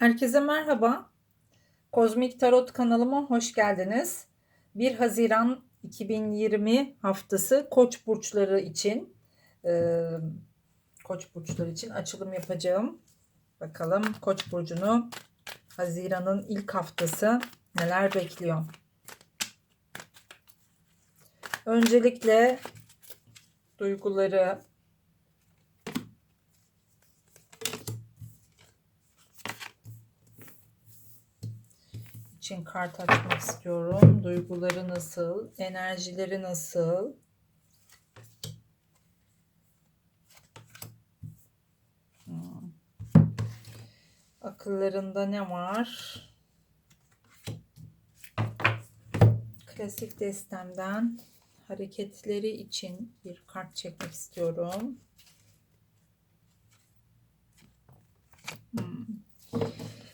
Herkese merhaba. Kozmik Tarot kanalıma hoş geldiniz. 1 Haziran 2020 haftası Koç burçları için e, Koç burçları için açılım yapacağım. Bakalım Koç burcunu Haziran'ın ilk haftası neler bekliyor? Öncelikle duyguları, için kart açmak istiyorum. Duyguları nasıl? Enerjileri nasıl? Hmm. Akıllarında ne var? Klasik destemden hareketleri için bir kart çekmek istiyorum. Hmm.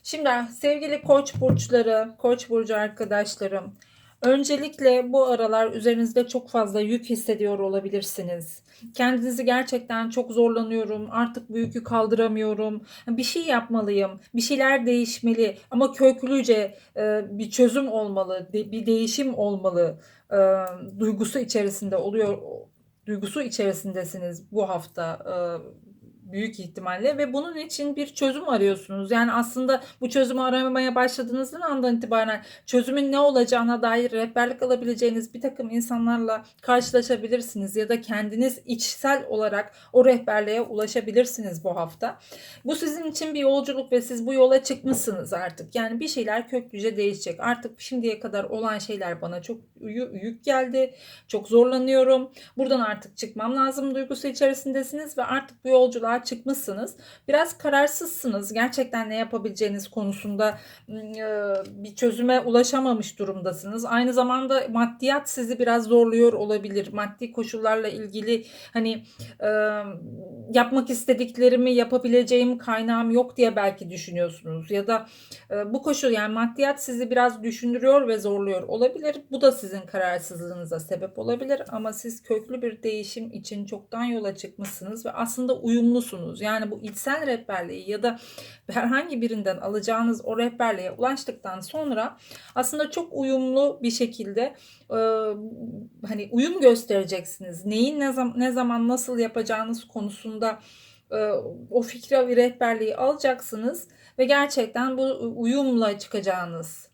Şimdi sevgili koç burçları, koç burcu arkadaşlarım. Öncelikle bu aralar üzerinizde çok fazla yük hissediyor olabilirsiniz. Kendinizi gerçekten çok zorlanıyorum. Artık bu yükü kaldıramıyorum. Bir şey yapmalıyım. Bir şeyler değişmeli. Ama köklüce e, bir çözüm olmalı. Bir değişim olmalı. E, duygusu içerisinde oluyor. Duygusu içerisindesiniz bu hafta e, büyük ihtimalle ve bunun için bir çözüm arıyorsunuz. Yani aslında bu çözümü aramaya başladığınız andan itibaren çözümün ne olacağına dair rehberlik alabileceğiniz bir takım insanlarla karşılaşabilirsiniz ya da kendiniz içsel olarak o rehberliğe ulaşabilirsiniz bu hafta. Bu sizin için bir yolculuk ve siz bu yola çıkmışsınız artık. Yani bir şeyler köklüce değişecek. Artık şimdiye kadar olan şeyler bana çok yük geldi. Çok zorlanıyorum. Buradan artık çıkmam lazım duygusu içerisindesiniz ve artık bu yolculuğa yola çıkmışsınız. Biraz kararsızsınız. Gerçekten ne yapabileceğiniz konusunda bir çözüme ulaşamamış durumdasınız. Aynı zamanda maddiyat sizi biraz zorluyor olabilir. Maddi koşullarla ilgili hani yapmak istediklerimi yapabileceğim kaynağım yok diye belki düşünüyorsunuz. Ya da bu koşul yani maddiyat sizi biraz düşündürüyor ve zorluyor olabilir. Bu da sizin kararsızlığınıza sebep olabilir ama siz köklü bir değişim için çoktan yola çıkmışsınız ve aslında uyumlu uyumlusunuz. Yani bu içsel rehberliği ya da herhangi birinden alacağınız o rehberliğe ulaştıktan sonra aslında çok uyumlu bir şekilde e, hani uyum göstereceksiniz. Neyin ne zaman ne zaman nasıl yapacağınız konusunda o fikri ve rehberliği alacaksınız ve gerçekten bu uyumla çıkacağınız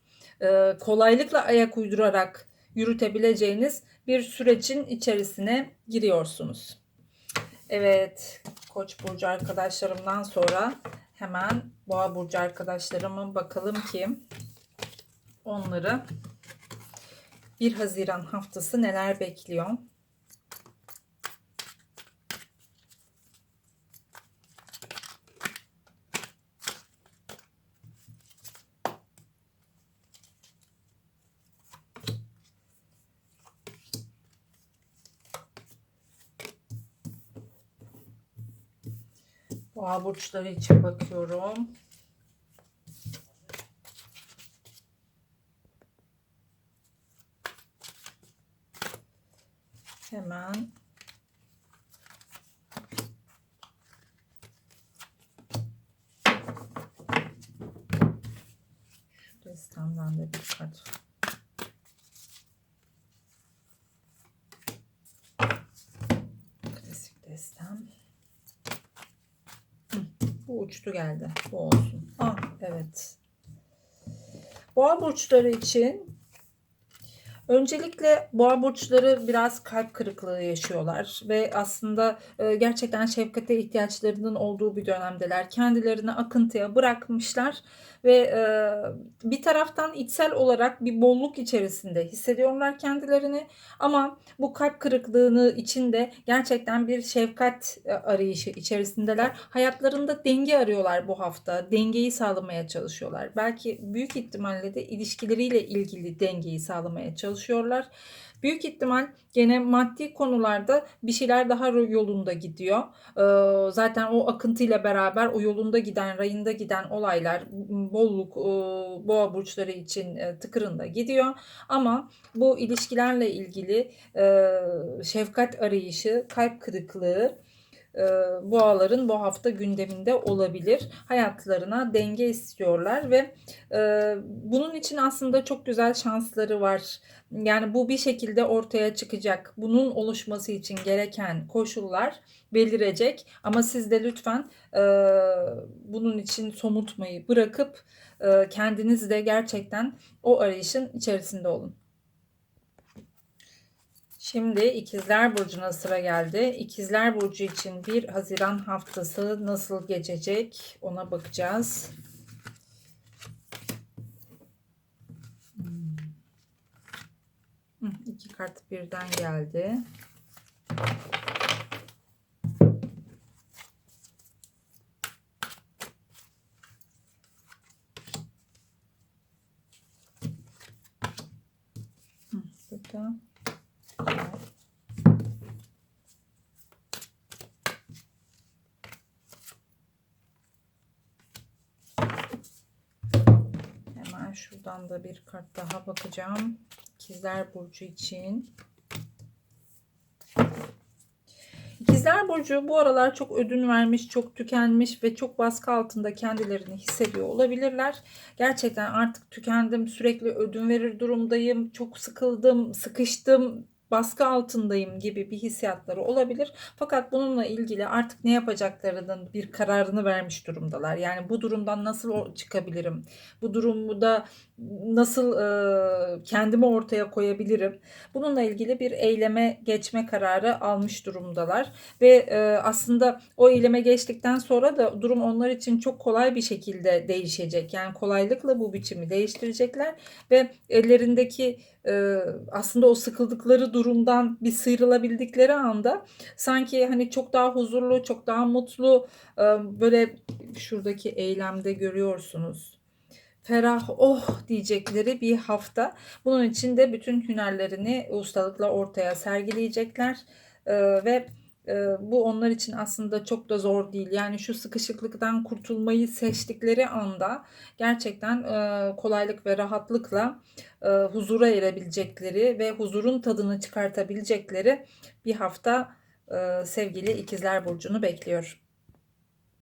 kolaylıkla ayak uydurarak yürütebileceğiniz bir sürecin içerisine giriyorsunuz. Evet, Koç burcu arkadaşlarımdan sonra hemen Boğa burcu arkadaşlarımın bakalım ki onları 1 Haziran haftası neler bekliyor? Boğa burçları için bakıyorum. Hemen şu destemden de bir klasik destem bu uçtu geldi. Bu olsun. Ah evet. Boğa burçları için Öncelikle boğa burçları biraz kalp kırıklığı yaşıyorlar ve aslında e, gerçekten şefkate ihtiyaçlarının olduğu bir dönemdeler. Kendilerini akıntıya bırakmışlar ve e, bir taraftan içsel olarak bir bolluk içerisinde hissediyorlar kendilerini ama bu kalp kırıklığını içinde gerçekten bir şefkat e, arayışı içerisindeler. Hayatlarında denge arıyorlar bu hafta. Dengeyi sağlamaya çalışıyorlar. Belki büyük ihtimalle de ilişkileriyle ilgili dengeyi sağlamaya çalışıyorlar. Büyük ihtimal gene maddi konularda bir şeyler daha yolunda gidiyor. Ee, zaten o akıntıyla beraber o yolunda giden, rayında giden olaylar bolluk e, boğa burçları için e, tıkırında gidiyor. Ama bu ilişkilerle ilgili e, şefkat arayışı, kalp kırıklığı boğaların bu hafta gündeminde olabilir. Hayatlarına denge istiyorlar ve e, bunun için aslında çok güzel şansları var. Yani bu bir şekilde ortaya çıkacak. Bunun oluşması için gereken koşullar belirecek. Ama siz de lütfen e, bunun için somutmayı bırakıp e, kendiniz de gerçekten o arayışın içerisinde olun. Şimdi İkizler Burcu'na sıra geldi. İkizler Burcu için 1 Haziran haftası nasıl geçecek ona bakacağız. Hmm. İki kart birden geldi. Burada. Hemen şuradan da bir kart daha bakacağım. İkizler Burcu için. İkizler Burcu bu aralar çok ödün vermiş, çok tükenmiş ve çok baskı altında kendilerini hissediyor olabilirler. Gerçekten artık tükendim, sürekli ödün verir durumdayım, çok sıkıldım, sıkıştım, baskı altındayım gibi bir hissiyatları olabilir. Fakat bununla ilgili artık ne yapacaklarının bir kararını vermiş durumdalar. Yani bu durumdan nasıl çıkabilirim? Bu durumda nasıl e, kendimi ortaya koyabilirim? Bununla ilgili bir eyleme geçme kararı almış durumdalar ve e, aslında o eyleme geçtikten sonra da durum onlar için çok kolay bir şekilde değişecek. Yani kolaylıkla bu biçimi değiştirecekler ve ellerindeki e, aslında o sıkıldıkları durumdan bir sıyrılabildikleri anda sanki hani çok daha huzurlu, çok daha mutlu e, böyle şuradaki eylemde görüyorsunuz. Ferah oh diyecekleri bir hafta. Bunun için de bütün hünerlerini ustalıkla ortaya sergileyecekler e, ve bu onlar için aslında çok da zor değil. Yani şu sıkışıklıktan kurtulmayı seçtikleri anda gerçekten kolaylık ve rahatlıkla huzura erebilecekleri ve huzurun tadını çıkartabilecekleri bir hafta sevgili ikizler burcunu bekliyor.